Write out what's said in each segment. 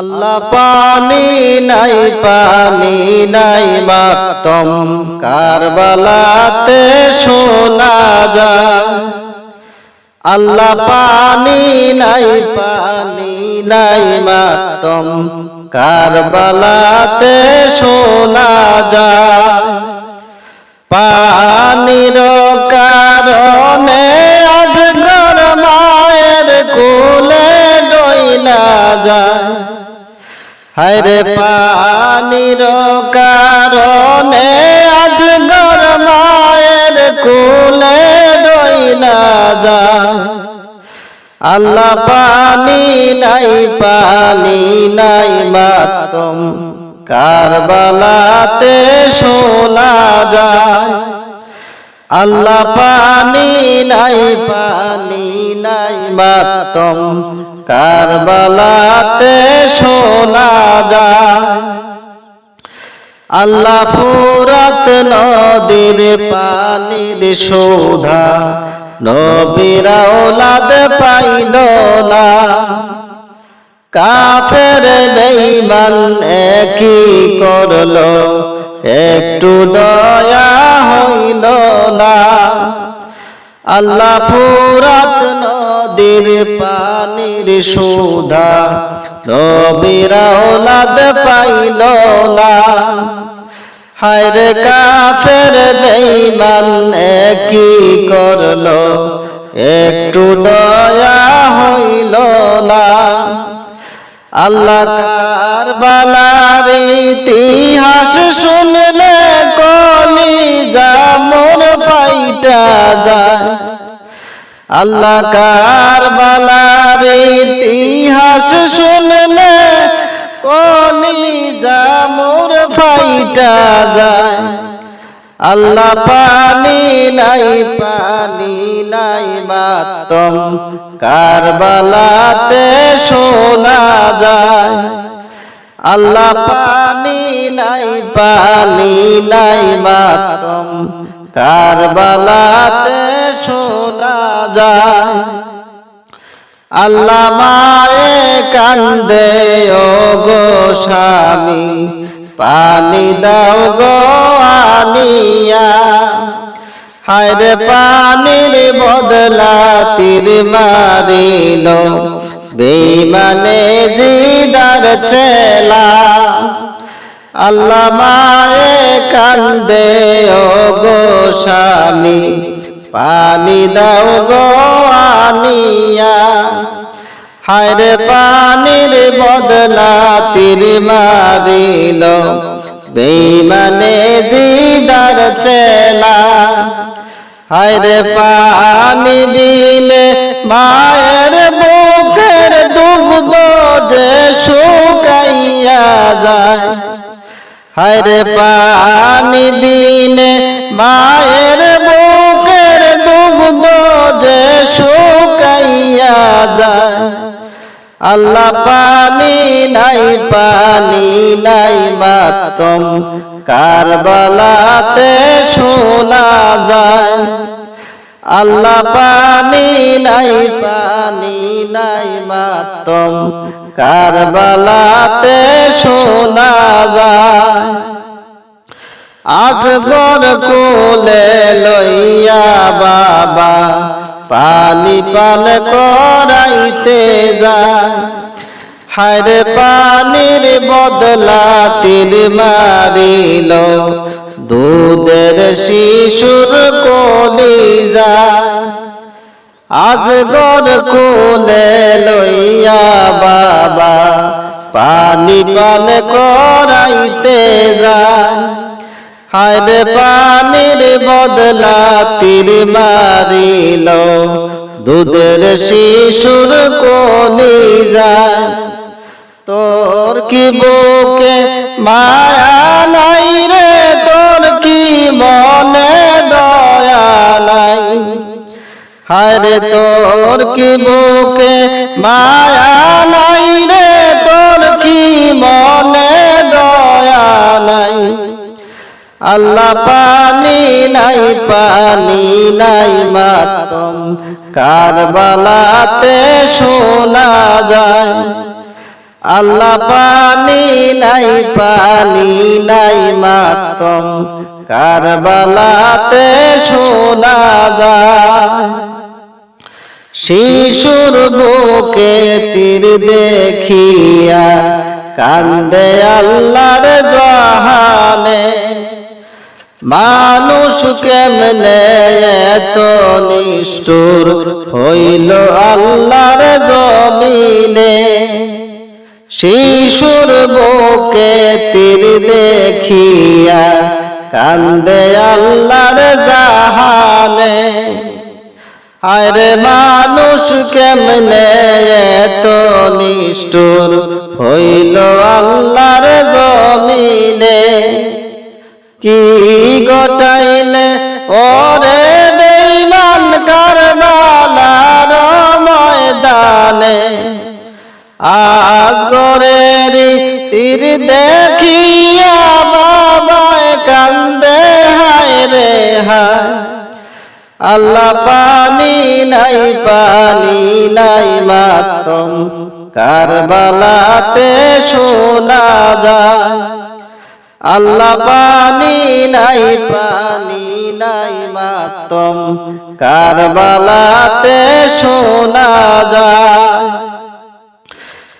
আল্লাহ পানি নাই পানি নাই মাতম কারবালাতে শোনা যায়। আল্লাহ পানি নাই পানি নাই মাতম কারবালাতে শোনা যায়। পানির কারণে আজ মায়ের কুলে ডইলা যায়। হায়রে পানির কারণে আজ গর মায়ের কুলে ডইলা যায় আল্লাহ পানি নাই পানি নাই মাতম। কারবালাতে শোনা যায়। আল্লাহ পানি নাই পানি নাই মাতম। কারবালাতে আল্লাহ ফুরাত নদীর পানির শোধা নবীরা ওলাদ পাইল না। কাফের বেঈমান একই করল একটু দয়া হইল না। আল্লাহ ফুরাত নদীর পানির সুধা। নবীরা ওলাদ পাইল না। হায়রে কাফের বেঈমান একই করল একটু দয়া হইল না। আল্লাহ কারবালার ইতিহাস শুনলে কলি মোর ফাইটা যায়। আল্লাহ কারবালার ইতিহাস শুনলে কলি ফাইটা যায়। আল্লাহ পানি নাই পানি নাই মাতম। কারবালাতে শোনা যায়। আল্লাহ পানি নাই পানি নাই মাতম। কারবালাতে শোনা যায়। আল্লাহ মায়ে কান্দে ও গো স্বামী। পানি দাও গো আনিয়া। হায়রে পানির বদলা তীর মারিল। বেমানে জিদার চেলা। আল্লাহ মায়ে কান্দে, ও গো স্বামী। পানি দাও গো আনিয়া। হায়রে পানির বদলা মারিল বেমানে জিদার চেলা। হায়রে পানি দিলে মায়ের বুকের দুগ্ধ যে শুকাইয়া যায়। হায়রে পানি দিনে মায়ের বুকের দুগ্ধ যে শুকাইয়া যায়। আল্লাহ পানি নাই মাতম কারবালাতে শোনা যায়। আল্লাহ পানি নাই পানি নাই মাতম কারবালাতে শোনা যায়। আজগর কোলে লইয়া বাবা পানি পান করাইতে যায়। হায়রে পানির বদলা তীর মারিল। দুধের শিশুর কলি যায় আজগর কোলে লইয়া বাবা পানি পান করাইতে যায় হায়রে পানির বদলা তীর মারিল। দুধের শিশুর কলি যায় তোর কি বুকে মায়া নাই রে? তোর কি মনে দয়া নাই? হায়রে তোর কি বুকে মায়া নাই রে? তোর কি মনে দয়া নাই? আল্লাহ পানি নাই পানি নাই মাতম। কারবালাতে শোনা যায়। আল্লাহ পানি নাই পানি নাই মাতম। কারবালাতে শোনা যায়। শিশুর বুকে তীর দেখিয়া কান্দে আল্লাহর জাহানে। মানুষ কেমনে এত নিষ্ঠুর হইল আল্লাহর জমিনে? শিশুর বুকে তীর দেখিয়া কান্দে আল্লাহর জাহানে। আরে মানুষ, কেমনে এত নিষ্ঠুর হইল আল্লাহর জমিনে? কি গটাইলে ওরে বেইমান কারবালার ময়দানে? আজ গরের তীর দেখিয়া বাবায় কান্দে, হায় রে আল্লাহ পানি নাই পানি নাই মাতম, কারবালাতে শোনা যায়। আল্লাহ পানি নাই পানি নাই মাতম, কারবালাতে শোনা যায়।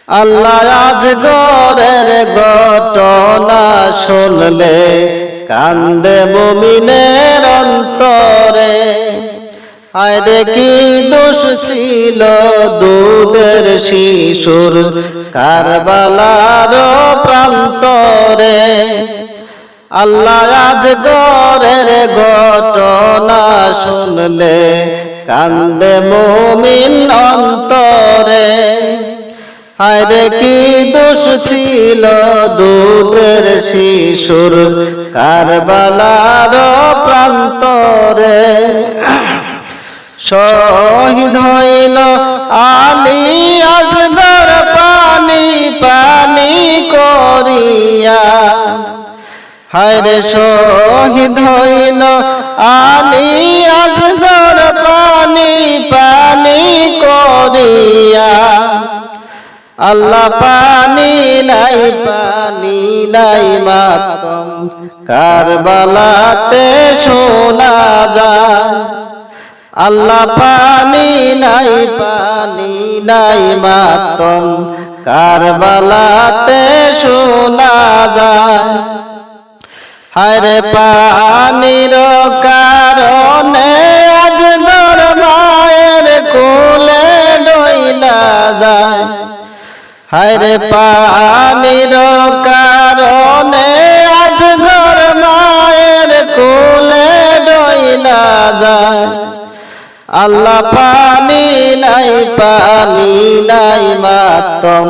আল্লাহ আজ গরের ঘটনা শুনলে কান্দে মুমিনের অন্তরে। আরে কি দোষ ছিল দুধের শিশুর কারবালার প্রান্তরে। আল্লাহ আজ গরের ঘটনা শুনলে কান্দে মুমিন অন্তরে। আরে কি দোষ ছিল দুধের শিশুর কারবালার প্রান্তরে। শহীদ হইল আলী আজগর পানি পানি করিয়া। হায়রে শহীদ হইল আলী আজগর পানি পানি করিয়া। আল্লাহ পানি নাই পানি নাই মাতম। কারবালাতে শোনা যায় আল্লাহ পানি নাই পানি নাই মাতম। কারবালাতে শোনা যায় হরে পানির কারণে আজ তোর মায়ের কোলে ডইলা যায়। হরে পানির কারণে আজ তোর মায়ের কোলে ডইলা যায়। আল্লাহ পানি নাই পানি নাই মাতম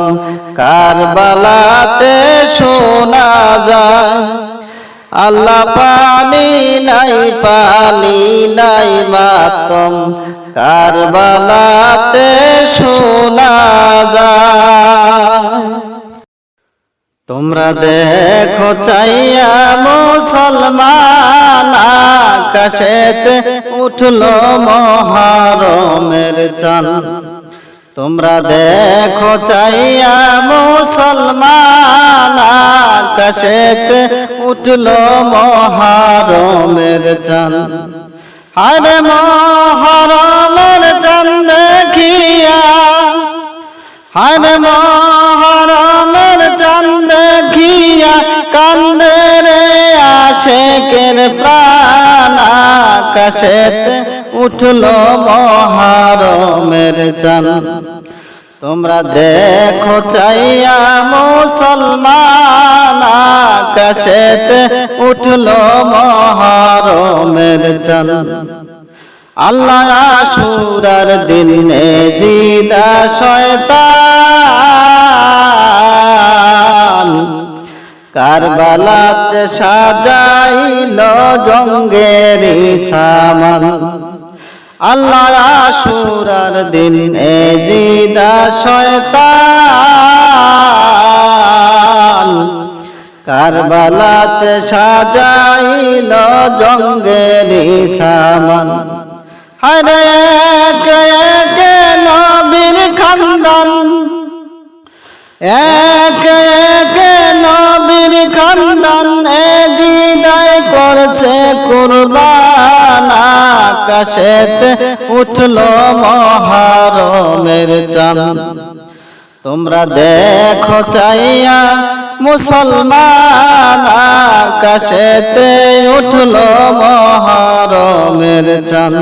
কারবালাতে শোনা যায়। আল্লাহ পানি নাই পানি নাই মাতম কারবালাতে শোনা যায়। তোমরা দেখো চাইয়া মুসলমান আকাশেতে উঠল মহারমের চান তোমরা দেখো চাইয়া মুসলমান আকাশেতে উঠল মহারমের চান আরে মহারমের আশেকের প্রাণ আকাশেতে উঠল মহারমের চান তোমরা দেখো চাইয়া মুসলমান আকাশেতে উঠল মহারমের চান আল্লাহ আশুরার দিনে জিদা শয়তান কারবালাতে সাজাইল জঙ্গের সামান। আল্লাহ আশুরার দিন এজিদা শয়তান। কারবালাতে সাজাইল জঙ্গের সামান। হরে এক এক নবীর খানদান। একে একে কুরবান আকাশেতে উঠল মহারমের চাঁদ। তোমরা দেখো চাইয়া মুসলমান আকাশেতে উঠল মহারমের চাঁদ।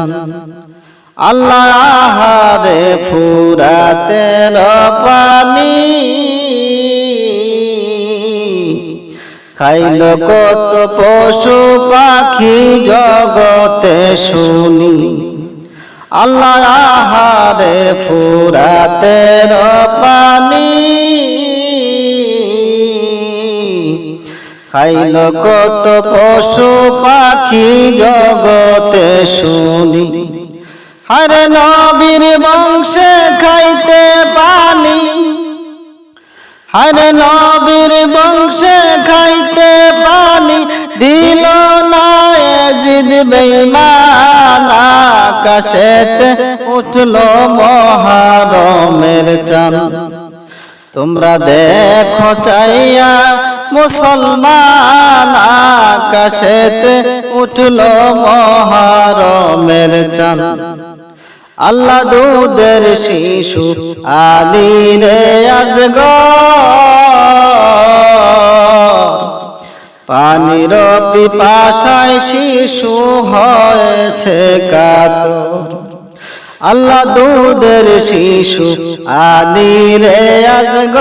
আল্লাহ রে ফুরাতের পানি খাইল কত পশু পাখি জগতে শুনি। আল্লাহ রে ফুরাতের পানি খাইল কত পশু পাখি জগতে শুনি। হরে নবীর বংশে খাইতে পানি। হরে নবীর বংশে বেইমান আকাশেতে উঠল মহারমের চাঁদ। তোমরা দেখো চাইয়া মুসলমান আকাশেতে উঠল মহারমের চাঁদ। আল্লাহ দুধের শিশু আদিরে আজগ পানির পিপাসায় শিশু হয়েছে কাতর। আল্লাহ দুধের শিশু আদিরে আজগ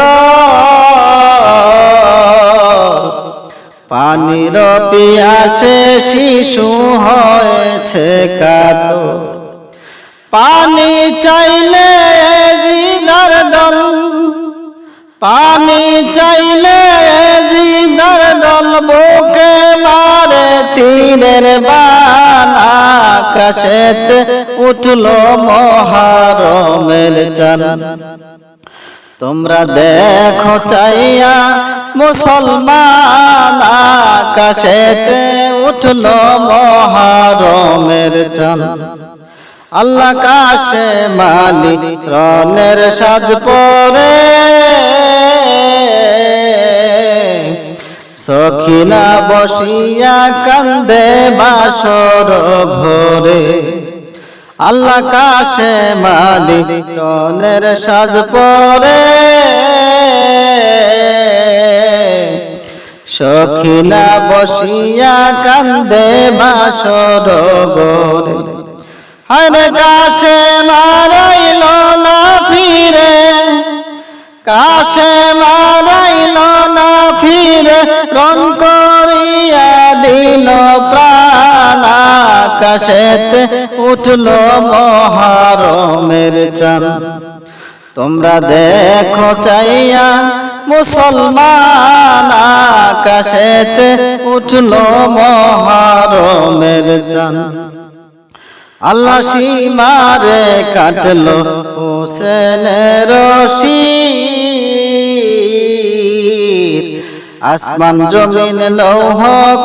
পানির পিয়াসে শিশু হয়েছে কাতর। পানি চাইলে জিদার দল, পানি চাইলে তীরের বান আকাশেতে উঠল মহারমের চান তোমরা দেখো চাইয়া মুসলমান আকাশেতে উঠল মহারমের চান আল্লাহ কাশে মালিক রনের সাজ পরে সখিনা বসিয়া কান্দে বাসর ভরে। আল্লাহ কাশে মালিক রনের সাজ পরে। সখিনা বসিয়া কান্দে বাসর গরে হরে কাশে মারাইল না ফিরে। কাশে না রন করিয়া দিল প্রাণ আকাশেতে উঠল মহারমের চান তোমরা দেখো চাইয়া মুসলমান আকাশেতে উঠল মহারমের চান আল্লাহ সীমারে কাটলো হোসেনের রশি। আসমান জমিন লৌহ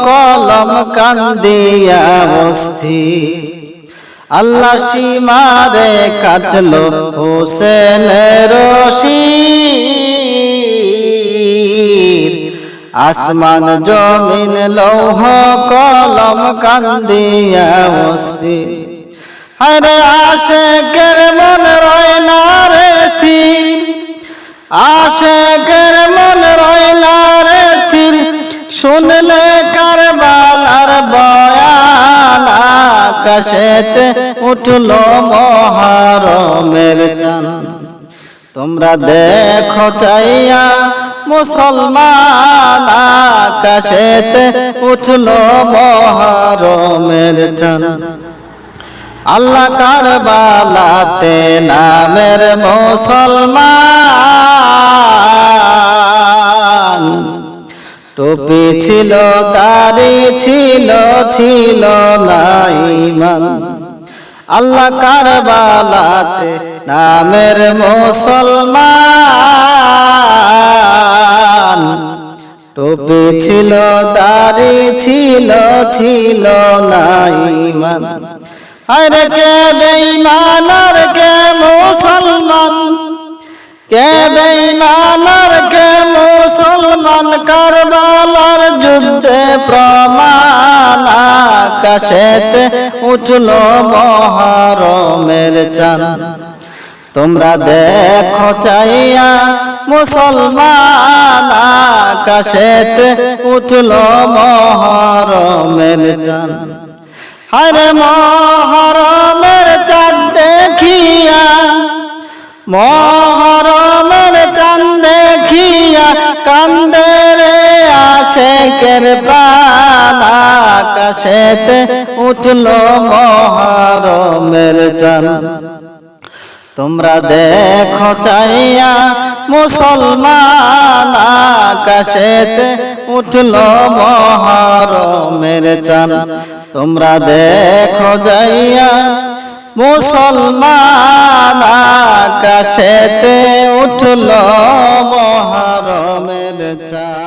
কলম কান্দিয়া বস্তি। আল্লাহ সীমারে কাটলো হোসেনের রশি আসমান জমিন লৌহ কলম কান্দিয়া বস্তি। হরে আশেকের মন রয় না রে স্থির। আশেকের মন রয় না রে স্থির শুনলে কারবালার বয়ান আকাশেতে উঠল মহারমের চান তোমরা দেখো চাইয়া মুসলমান আকাশেতে উঠল মহারমের চান আল্লাহ কারবালাতে নামের মুসলমান টুপি ছিল, দাড়ি ছিল ছিল না ইমান। আল্লাহ কারবালাতে নামের মুসলমান। টুপি ছিল, দাড়ি ছিল ছিল না ইমান। আরে কে বেঈমান আর কে মুসলমান? কে বেঈমানার কে মুসলমান কারবালার যুদ্ধে প্রমাণ আকাশেতে উঠল মহারমের চাঁদ। তোমরা দেখো চাইয়া মুসলমান আকাশেতে উঠল মহারমের চাঁদ। হরে মহারমের চাঁদ দেখিয়া মহরমের আশেকের প্রাণ আকাশেতে উঠল মহরমের চাঁদ। তোমরা দেখো চাইয়া মুসলমান আকাশেতে উঠল মহরমের চাঁদ। তোমরা দেখো যাইয়া মুসলমান আকাশেতে উঠল মহরমের চাঁদ।